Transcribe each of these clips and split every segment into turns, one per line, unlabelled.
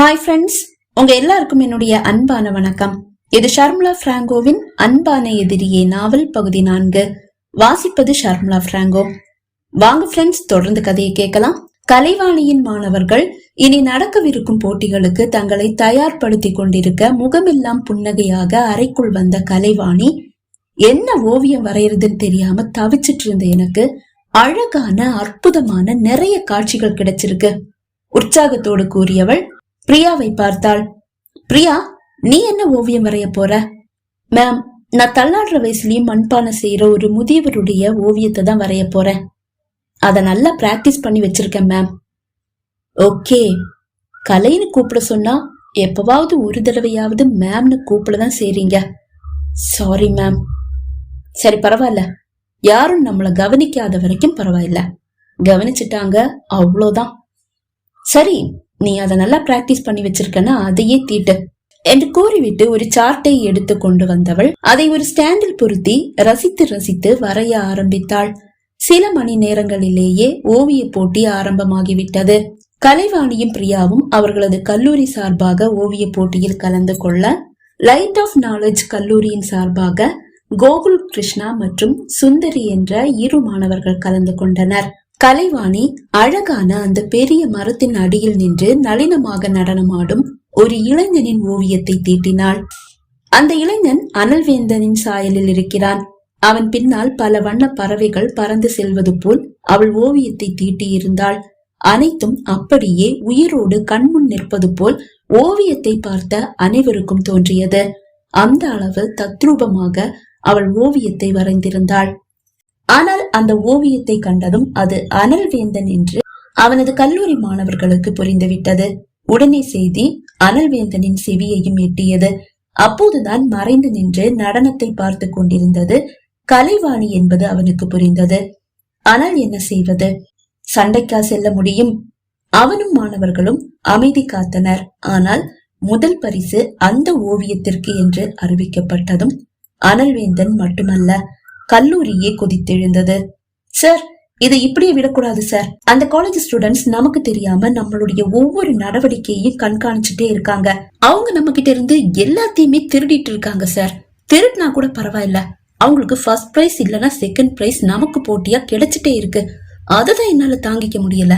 Hi friends உங்க எல்லாருக்கும் என்னுடைய அன்பான வணக்கம். இது ஷர்முலா பிராங்கோவின் அன்பான எதிரியே நாவல் பகுதி நான்கு. வாசிப்பது ஷர்முலா பிராங்கோ. வாங்க ஃப்ரெண்ட்ஸ் தொடர்ந்து கதையை கேட்கலாம். கலைவாணியின் மாணவர்கள் இனி நடக்கவிருக்கும் போட்டிகளுக்கு தங்களை தயார்படுத்தி கொண்டிருக்க முகமெல்லாம் புன்னகையாக அறைக்குள் வந்த கலைவாணி என்ன ஓவியம் வரைகிறதுன்னு தெரியாம தவிச்சிட்டு இருந்த எனக்கு அழகான அற்புதமான நிறைய காட்சிகள் கிடைச்சிருக்கு உற்சாகத்தோடு கூறியவள் பிரியாவை பார்த்தாள். பிரியா நீ என்ன ஓவியம் வரைய போற? மேம் நான் தள்ளாடுற வயசுலயும் மண்பானை செய்யற ஒரு முதியவருடைய ஓவியத்தை தான் வரைய போறேன். அதை நல்லா பிராக்டிஸ் பண்ணி வச்சிருக்கேன் மேம். ஓகே. கலைன்னு கூப்பிட சொன்னா எப்பவாவது ஒரு தடவையாவது மேம்னு கூப்பிட தான் செய்றீங்க. Sorry ma'am. சரி பரவாயில்ல. யாரும் நம்மளை கவனிக்காத வரைக்கும் பரவாயில்ல. கவனிச்சிட்டாங்க அவ்வளோதான். சரி நீ அதை நல்லா பிராக்டிஸ் பண்ணி வச்சிருக்கனா அதையே தீட்டு என்று கூறிவிட்டு ஒரு சார்ட்டை எடுத்து கொண்டு வந்தவள் அதை ஒரு ஸ்டாண்டில் பொருத்தி ரசித்து ரசித்து வரைய ஆரம்பித்தாள். சில மணி நேரங்களிலேயே ஓவிய போட்டி ஆரம்பமாகிவிட்டது. கலைவாணியும் பிரியாவும் அவர்களது கல்லூரி சார்பாக ஓவிய போட்டியில் கலந்து கொள்ள லைட் ஆஃப் நாலேஜ் கல்லூரியின் சார்பாக கோகுல் கிருஷ்ணா மற்றும் சுந்தரி என்ற இரு மாணவர்கள் கலந்து கொண்டனர். கலைவாணி அழகான அந்த பெரிய மரத்தின் அடியில் நின்று நளினமாக நடனமாடும் ஒரு இளைஞனின் ஓவியத்தை தீட்டினாள். அந்த இளைஞன் அனல்வேந்தனின் சாயலில் இருக்கிறான். அவன் பின்னால் பல வண்ண பறவைகள் பறந்து செல்வது போல் அவள் ஓவியத்தை தீட்டியிருந்தாள். அனைத்தும் அப்படியே உயிரோடு கண்முன் நிற்பது போல் ஓவியத்தை பார்த்த அனைவருக்கும் தோன்றியது. அந்த அளவு தத்ரூபமாக அவள் ஓவியத்தை வரைந்திருந்தாள். ஆனால் அந்த ஓவியத்தை கண்டதும் அது அனல் வேந்தன் என்று அவனது கல்லூரி மாணவர்களுக்கு புரிந்துவிட்டது. உடனே செய்தி அனல்வேந்தனின் செவியையும் எட்டியது. அப்போதுதான் மறைந்து நின்று நடனத்தை பார்த்து கொண்டிருந்தது. கலைவாணி என்பது அவனுக்கு புரிந்தது. ஆனால் என்ன செய்வது? சண்டைக்கா செல்ல முடியும்? அவனும் மாணவர்களும் அமைதி காத்தனர். ஆனால் முதல் பரிசு அந்த ஓவியத்திற்கு என்று அறிவிக்கப்பட்டதும் அனல்வேந்தன் மட்டுமல்ல. கல்லூரியே கொதித்தெழுந்தது. சார் இதை இப்படியே விடக்கூடாது சார் அந்த காலேஜ் ஸ்டூடெண்ட்ஸ் நமக்கு தெரியாம நம்மளுடைய ஒவ்வொரு நடவடிக்கையையும் கண்காணிச்சுட்டே இருக்காங்க. அவங்க நம்ம கிட்ட இருந்து எல்லாத்தையுமே திருடிட்டு இருக்காங்க சார் திருடினா கூட பரவாயில்ல. அவங்களுக்கு ஃபர்ஸ்ட் பிரைஸ் இல்லனா செகண்ட் பிரைஸ் நமக்கு போட்டியா கிடைச்சிட்டே இருக்கு. அதுதான் என்னால தாங்கிக்க முடியல.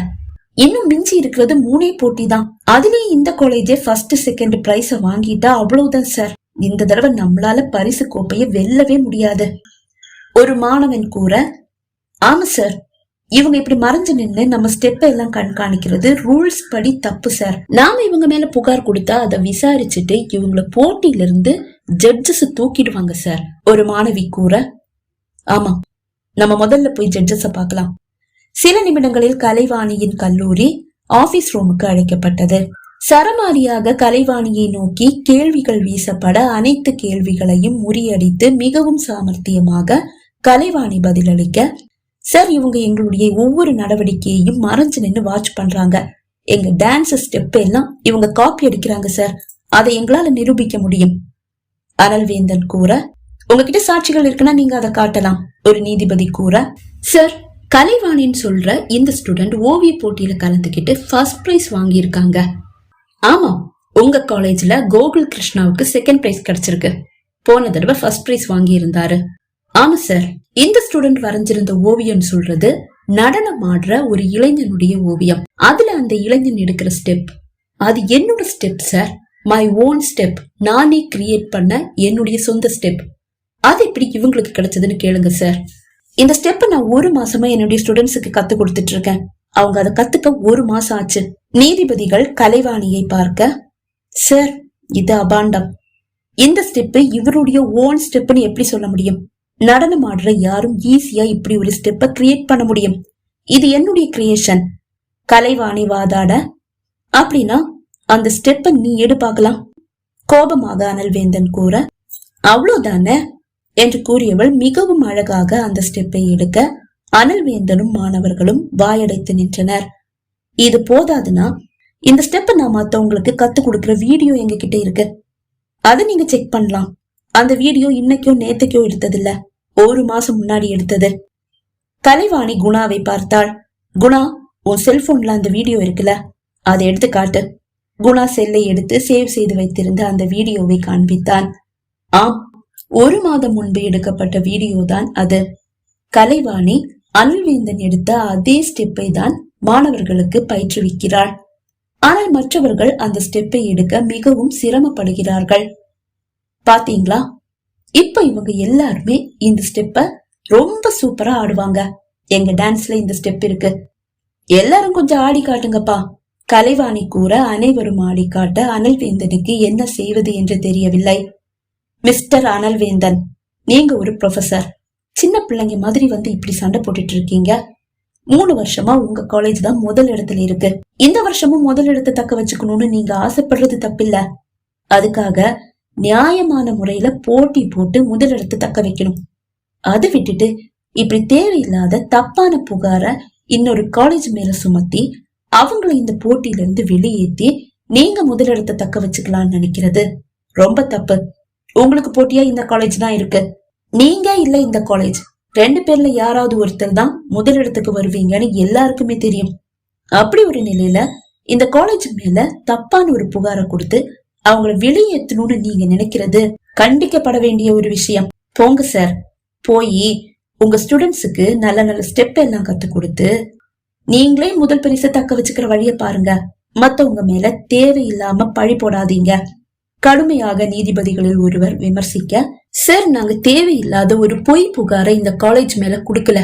இன்னும் மிஞ்சி இருக்கிறது மூணே போட்டி தான். அதுலயும் இந்த காலேஜே ஃபர்ஸ்ட் செகண்ட் பிரைஸ வாங்கிட்டா அவ்வளவுதான் சார் இந்த தடவை நம்மளால பரிசு கோப்பையை வெல்லவே முடியாது. ஒரு மாணவன் கூற ஆமா சார் இவங்க இப்படி மறைஞ்சு நின்று நம்ம ஸ்டெப் எல்லாம் கண்காணிக்கிறது ரூல்ஸ் படி தப்பு சார். நாம இவங்க மேல புகார் கொடுத்தா அதை விசாரிச்சுட்டு இவங்கள போட்டியில இருந்து ஜட்ஜஸ் தூக்கிடுவாங்க சார். ஒரு மாணவி கூற ஆமா நம்ம முதல்ல போய் ஜட்ஜஸ பார்க்கலாம். சில நிமிடங்களில் கலைவாணியின் கல்லூரி ஆபீஸ் ரூமுக்கு அழைக்கப்பட்டது. சரமாரியாக கலைவாணியை நோக்கி கேள்விகள் வீசப்பட அனைத்து கேள்விகளையும் முறியடித்து மிகவும் சாமர்த்தியமாக கலைவாணி பதிலளிக்க சார் இவங்க எங்களுடைய ஒவ்வொரு நடவடிக்கையையும் மறைஞ்சு நின்று வாட்ச் பண்றாங்க. எங்க டான்ஸ் ஸ்டெப் எல்லாம் இவங்க காப்பி அடிக்கிறாங்க சார் அதை எங்களால நிரூபிக்க முடியும். அனல்வேந்தன் கூற உங்ககிட்ட சாட்சிகள் இருக்குன்னா நீங்க அதை காட்டலாம் ஒரு நீதிபதி கூற சார் கலைவாணின்னு சொல்ற இந்த ஸ்டூடெண்ட் ஓவிய போட்டியில கலந்துக்கிட்டு ஃபர்ஸ்ட் பிரைஸ் வாங்கியிருக்காங்க. ஆமா உங்க காலேஜ்ல கோகுல் கிருஷ்ணாவுக்கு செகண்ட் பிரைஸ் கிடைச்சிருக்கு. போன தடவை ஃபர்ஸ்ட் பிரைஸ் வாங்கியிருந்தாரு. ஆமா சார். இந்த ஸ்டூடெண்ட் வரைஞ்சிருந்த ஓவியம் சொல்றது நடனம் ஆடுற ஒரு இளைஞனுடைய ஓவியம். அதுல அந்த இளைஞன் எடுக்கிற ஸ்டெப் அது என்னோட step sir my own step நானே கிரியேட் பண்ண என்னுடைய சொந்த ஸ்டெப் அது எப்படி இவங்களுக்கு கிடைச்சதுன்னு கேளுங்க சார் இந்த ஸ்டெப் நான் ஒரு மாசமா என்னுடைய ஸ்டூடெண்ட்ஸுக்கு கத்து கொடுத்துட்டு இருக்கேன். அவங்க அதை கத்துக்க ஒரு மாசம் ஆச்சு. நீதிபதிகள் கலைவாணியை பார்க்க சார் இது அபாண்டம். இந்த ஸ்டெப் இவருடைய ஓன் ஸ்டெப்னு எப்படி சொல்ல முடியும்? நடனம் ஆடுற யாரும் ஈஸியா இப்படி ஒரு ஸ்டெப்பை கிரியேட் பண்ண முடியும். இது என்னுடைய கிரியேஷன் கலைவாணி வாதாட. அப்படின்னா அந்த ஸ்டெப்பை நீ எடு பார்க்கலாம் கோபமாக அனல்வேந்தன் கூற அவ்வளோதானே? என்று கூறியவள் மிகவும் அழகாக அந்த ஸ்டெப்பை எடுக்க அனல்வேந்தனும் மாணவர்களும் வாயடைத்து நின்றனர். இது போதாதுன்னா இந்த ஸ்டெப்பை நான் மற்றவங்களுக்கு கத்து கொடுக்குற வீடியோ எங்க கிட்ட இருக்கு. அதை நீங்க செக் பண்ணலாம். அந்த வீடியோ இன்னைக்கோ நேத்தைக்கோ எடுத்ததில்ல. ஒரு மாசம் முன்னாடி எடுத்தது. கலைவாணி குணாவை பார்த்தாள். குணா உன் செல்போன்ல அந்த வீடியோ இருக்குல்ல அதை எடுத்து காட்டு. குணா செல்லை எடுத்து சேவ் செய்து வைத்திருந்த அந்த வீடியோவை காண்பித்தான். ஆம் ஒரு மாதம் முன்பு எடுக்கப்பட்ட வீடியோ தான் அது. கலைவாணி அனில்வேந்தன் எடுத்த அதே ஸ்டெப்பை தான் மாணவர்களுக்கு பயிற்றுவிக்கிறாள். ஆனால் மற்றவர்கள் அந்த ஸ்டெப்பை எடுக்க மிகவும் சிரமப்படுகிறார்கள். பாத்தீங்களா? இப்ப இவங்க எல்லாருமே இந்த ஸ்டெப்ப ரொம்ப சூப்பரா ஆடுவாங்க. எங்க டான்ஸ்ல இந்த ஸ்டெப் இருக்கு. எல்லாரும் கொஞ்சம் ஆடி காட்டுங்கப்பா. கலைவாணி கூற அனைவரும் ஆடி காட்ட அனல்வேந்தனுக்கு என்ன செய்வது என்று தெரியவில்லை. மிஸ்டர் அனல்வேந்தன் நீங்க ஒரு ப்ரொஃபசர் சின்ன பிள்ளைங்க மாதிரி வந்து இப்படி சண்டை போட்டுட்டு இருக்கீங்க. மூணு வருஷமா உங்க காலேஜ் தான் முதல் இடத்துல இருக்கு. இந்த வருஷமும் முதல் இடத்தை தக்க வச்சுக்கணும்னு நீங்க ஆசைப்படுறது தப்பில்ல. அதுக்காக நியாயமான முறையில போட்டி போட்டு முதலிடத்தை தக்க வைக்கணும். அது விட்டுட்டு இப்படி தேவையில்லாத தப்பான புகார இன்னொரு காலேஜ் மேல சுமத்தி அவங்கள இந்த போட்டியில இருந்து வெளியேத்தி நீங்க முதலிடத்தை தக்க வச்சுக்கலாம்னு நினைக்கிறது ரொம்ப தப்பு. உங்களுக்கு போட்டியா இந்த காலேஜ் தான் இருக்கு. நீங்க இல்ல இந்த காலேஜ் ரெண்டு பேர்ல யாராவது ஒருத்தர் தான் முதலிடத்துக்கு வருவீங்கன்னு எல்லாருக்குமே தெரியும். அப்படி ஒரு நிலையில இந்த காலேஜ் மேல தப்பான ஒரு புகாரை கொடுத்து அவங்கள வெளியேற்றணும்னு நீங்க நினைக்கிறது கண்டிக்கப்பட வேண்டிய ஒரு விஷயம். போங்க சார் போய் உங்க ஸ்டூடெண்ட்ஸுக்கு நல்ல நல்ல ஸ்டெப் எல்லாம் கத்து கொடுத்து நீங்களே முதல் பரிசை தக்க வச்சுக்கிற வழிய பாருங்க. மத்தவங்க மேல தேவையில்லாம பழி போடாதீங்க. கடுமையாக நீதிபதிகளில் ஒருவர் விமர்சிக்க சார் நாங்க தேவையில்லாத ஒரு பொய் புகாரை இந்த காலேஜ் மேல குடுக்கல.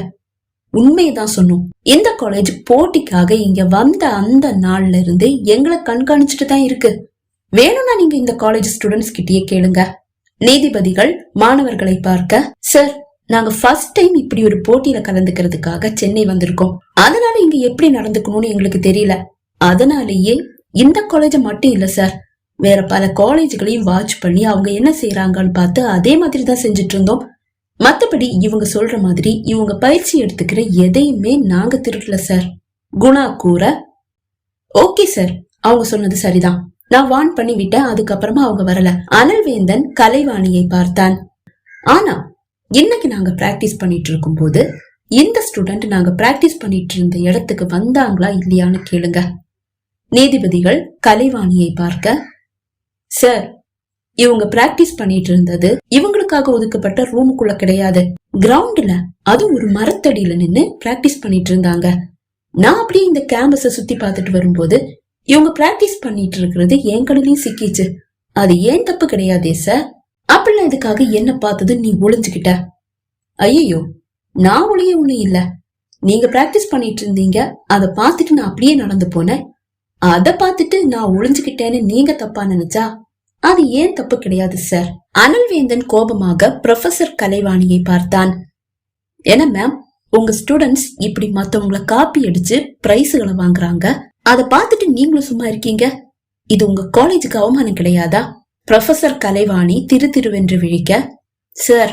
உண்மையதான் சொன்னோம். இந்த காலேஜ் போட்டிக்காக இங்க வந்த அந்த நாள்ல இருந்து எங்களை கண்காணிச்சுட்டு தான் இருக்கு. வேணும்னா நீங்க இந்த காலேஜ் ஸ்டூடெண்ட்ஸ் கிட்டயே கேளுங்க. நீதிபதிகள் மாணவர்களை பார்க்க. சார் நாங்க ஃபர்ஸ்ட் டைம் இப்படி ஒரு போட்டியில கலந்துக்கிறதுக்காக சென்னை வந்திருக்கோம். அதனால இங்க எப்படி நடந்துக்கணும்னு எங்களுக்கு தெரியல. அதனாலேயே இந்த காலேஜ் மட்டும் இல்ல சார் வேற பல காலேஜ்களையும் வாட்ச் பண்ணி அவங்க என்ன செய்யறாங்கன்னு பார்த்து அதே மாதிரி தான் செஞ்சுட்டு இருந்தோம். மத்தபடி இவங்க சொல்ற மாதிரி இவங்க பயிற்சி எடுத்துக்கிற எதையுமே நாங்க திருடல சார் குணா கூற ஓகே சார் அவங்க சொன்னது சரிதான். நான் வான் பண்ணி விட்டேன் அதுக்கப்புறமா அவங்க வரல. அனல்வேந்தன் கலைவாணியை பார்த்தான். ஆனா இன்னைக்கு நாங்க பிராக்டிஸ் பண்ணிட்டு இருக்கும் போது இந்த ஸ்டூடெண்ட் நாங்க பிராக்டிஸ் பண்ணிட்டு இருந்த இடத்துக்கு வந்தாங்களா இல்லையான்னு கேளுங்க. நீதிபதிகள் கலைவாணியை பார்க்க சார் இவங்க பிராக்டிஸ் பண்ணிட்டு இருந்தது இவங்களுக்காக ஒதுக்கப்பட்ட ரூமுக்குள்ள கிடையாது. கிரவுண்ட்ல அது ஒரு மரத்தடியில நின்னு பிராக்டிஸ் பண்ணிட்டு இருந்தாங்க நான் அப்படியே இந்த கேம்பஸ சுத்தி பார்த்துட்டு வரும்போது இவங்க பிராக்டிஸ் பண்ணிட்டு இருக்கிறது என் கடலையும் சிக்கிச்சு. அது ஏன் தப்பு கிடையாதே சார் அப்படிலாம் இதுக்காக என்ன பார்த்தது நீ ஒளிஞ்சுக்கிட்ட? ஐயோ நான் ஒளிய ஒண்ணு இல்ல. நீங்க பிராக்டிஸ் பண்ணிட்டு இருந்தீங்க அதை பார்த்துட்டு நான் அப்படியே நடந்து போனேன். அத பார்த்துட்டு நான் ஒளிஞ்சுக்கிட்டேன்னு நீங்க தப்பா நினைச்சா? அது ஏன் தப்பு கிடையாது சார் அனல்வேந்தன் கோபமாக ப்ரொஃபசர் கலைவாணியை பார்த்தான். என்ன மேம் உங்க ஸ்டூடெண்ட்ஸ் இப்படி மத்தவங்கள காப்பி அடிச்சு பிரைஸுகளை வாங்குறாங்க. அதை பார்த்துட்டு நீங்களும் சும்மா இருக்கீங்க? இது உங்க காலேஜுக்கு அவமானம் கிடையாதா? ப்ரொஃபசர் கலைவாணி திரு திருவென்று விழிக்க சார்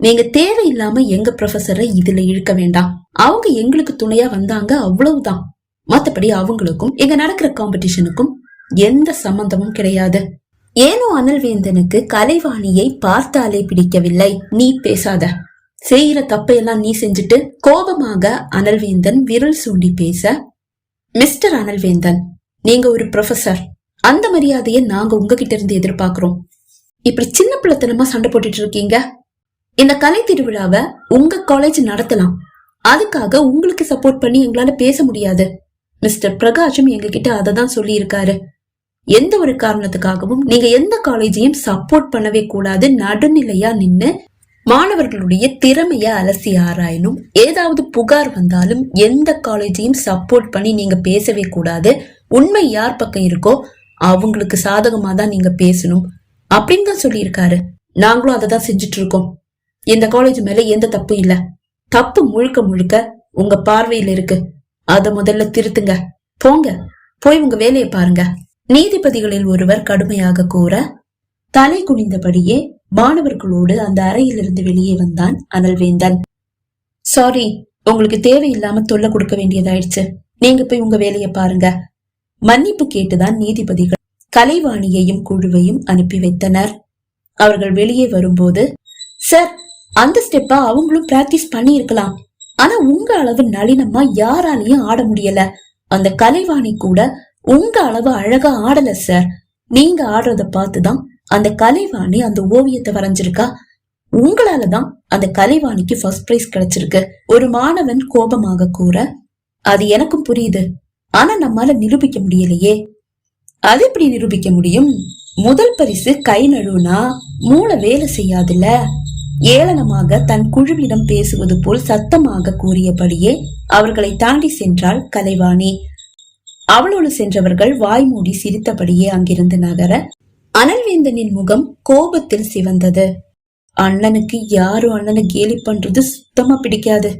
நீங்க தேவையில்லாம எங்க ப்ரொஃபசரை இதுல இழுக்க வேண்டாம். அவங்க எங்களுக்கு துணையா வந்தாங்க அவ்வளவுதான். மத்தபடி அவங்களுக்கும் இங்க நடக்கிற காம்படிஷனுக்கும் எந்த சம்பந்தமும் கிடையாது. ஏனோ அனல்வேந்தனுக்கு கலைவாணியை பார்த்தாலே பிடிக்கவில்லை. நீ பேசாத. செய்யற தப்பையெல்லாம் நீ செஞ்சுட்டு கோபமாக அனல்வேந்தன் விரல் சூண்டி பேச மிஸ்டர் அனல்வேந்தன் நீங்க ஒரு ப்ரொஃபசர் அந்த மரியாதையை நாங்க உங்ககிட்ட இருந்து எதிர்பார்க்கிறோம். இப்படி சின்ன பிள்ளைத்தனமா சண்டை போட்டுட்டு இருக்கீங்க? இந்த கலை திருவிழாவை உங்க காலேஜ் நடத்தலாம். அதுக்காக உங்களுக்கு சப்போர்ட் பண்ணி எங்களால பேச முடியாது. மிஸ்டர் பிரகாஷும் எங்ககிட்ட அதை தான் சொல்லி இருக்காரு எந்த ஒரு காரணத்துக்காகவும் நீங்க எந்த காலேஜையும் சப்போர்ட் பண்ணவே கூடாது. நடுநிலையா நின்னு மாணவர்களுடைய திறமைய அலசி ஆராயணும். ஏதாவது புகார் வந்தாலும் எந்த காலேஜையும் சப்போர்ட் பண்ணி நீங்க பேசவே கூடாது. உண்மை யார் பக்கம் இருக்கோ அவங்களுக்கு சாதகமா தான் நீங்க பேசணும். அப்படின்னு தான் சொல்லியிருக்காரு. நாங்களும் அதை தான் செஞ்சுட்டு இருக்கோம் இந்த காலேஜ் மேல எந்த தப்பு இல்ல. தப்பு முழுக்க முழுக்க உங்க பார்வையில இருக்கு. அத முதல்ல திருத்துங்க. போங்க. போய் உங்க வேலையை பாருங்க. நீதிபதிகளில் ஒருவர் கடுமையாக கூற தலை குனிந்தபடியே மாணவர்களோடு அந்த அறையிலிருந்து வெளியே வந்தான் அனல்வேந்தன். சாரி உங்களுக்கு தேவையில்லாம தொல்லை கொடுக்க வேண்டியதாயிடுச்சு. நீங்க போய் உங்க வேலையை பாருங்க. மன்னிப்பு கேட்டுதான் நீதிபதிகள் கலைவாணியையும் குழுவையும் அனுப்பி வைத்தனர். அவர்கள் வெளியே வரும்போது சார் அந்த ஸ்டெப்பா அவங்களும் பிராக்டிஸ் பண்ணி இருக்கலாம் ஆனா உங்க அளவு நளினமா யாராலையும் ஆட முடியல. அந்த கலைவாணி கூட உங்க அளவு அழகா ஆடல சார். நீங்க ஆடுறத பார்த்துதான் அந்த கலைவாணி அந்த ஓவியத்தை வரைஞ்சிருக்கா? உங்களாலதான் அந்த கலைவாணிக்கு ஃபர்ஸ்ட் பிரைஸ் கிடைச்சிருக்கு. ஒரு மாணவன் கோபமாக கூற அது எனக்கும் புரியுது. ஆனா நம்மால நிரூபிக்க முடியலையே. அது எப்படி நிரூபிக்க முடியும்? முதல் பரிசு கை நழுவுனா மூளை வேலை செய்யாதுல்ல. ஏளனமாக தன் குழுவிடம் பேசுவது போல் சத்தமாக கூறியபடியே அவர்களை தாண்டி சென்றாள் கலைவாணி. அவளோடு சென்றவர்கள் வாய்மூடி சிரித்தபடியே அங்கிருந்து நகர அனல்வேந்தனின் முகம் கோபத்தில் சிவந்தது. அண்ணனுக்கு யாரும் அண்ணனை கேலி பண்றது சுத்தமா பிடிக்காது.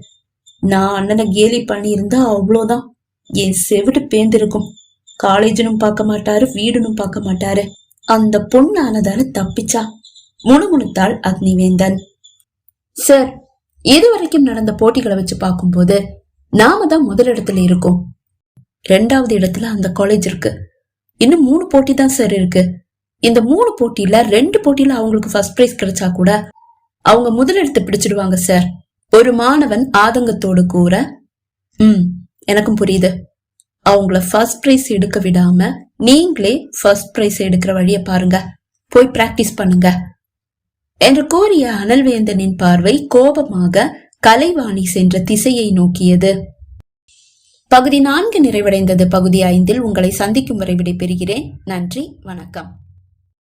நான் அண்ணனை கேலி பண்ணியிருந்தா அவ்வளோதான். என் செவிடு பேந்திருக்கும். காலேஜனும் பார்க்க மாட்டாரு வீடுனும் பார்க்க மாட்டாரு. அந்த பொண்ணானதால தப்பிச்சா. முணுமுணுத்தாள் அக்னிவேந்தன். சார் இதுவரைக்கும் நடந்த போட்டிகளை வச்சு பார்க்கும்போது நாம தான் முதலிடத்துல இருக்கோம். ரெண்டாவது இடத்துல அந்த காலேஜ் இருக்கு. இன்னும் மூணு போட்டி தான் சார் இருக்கு. இந்த மூணு போட்டியில ரெண்டு போட்டியில அவங்களுக்கு ஃபர்ஸ்ட் பிரைஸ் கிடைச்சா கூட அவங்க முதலெடுத்து பிடிச்சிடுவாங்க சார் ஒரு மாணவன் ஆதங்கத்தோடு கூற ம் எனக்கும் புரியுது. அவங்கள ஃபர்ஸ்ட் பிரைஸ் எடுக்க விடாம நீங்களே ஃபர்ஸ்ட் பிரைஸ் எடுக்கிற வழிய பாருங்க. போய் பிராக்டிஸ் பண்ணுங்க. என்று கூறிய அனல்வேந்தனின் பார்வை கோபமாக கலைவாணி சென்ற திசையை நோக்கியது. பகுதி நான்கு நிறைவடைந்தது. பகுதி ஐந்தில் உங்களை சந்திக்கும் வரை விடைபெறுகிறேன். நன்றி வணக்கம்.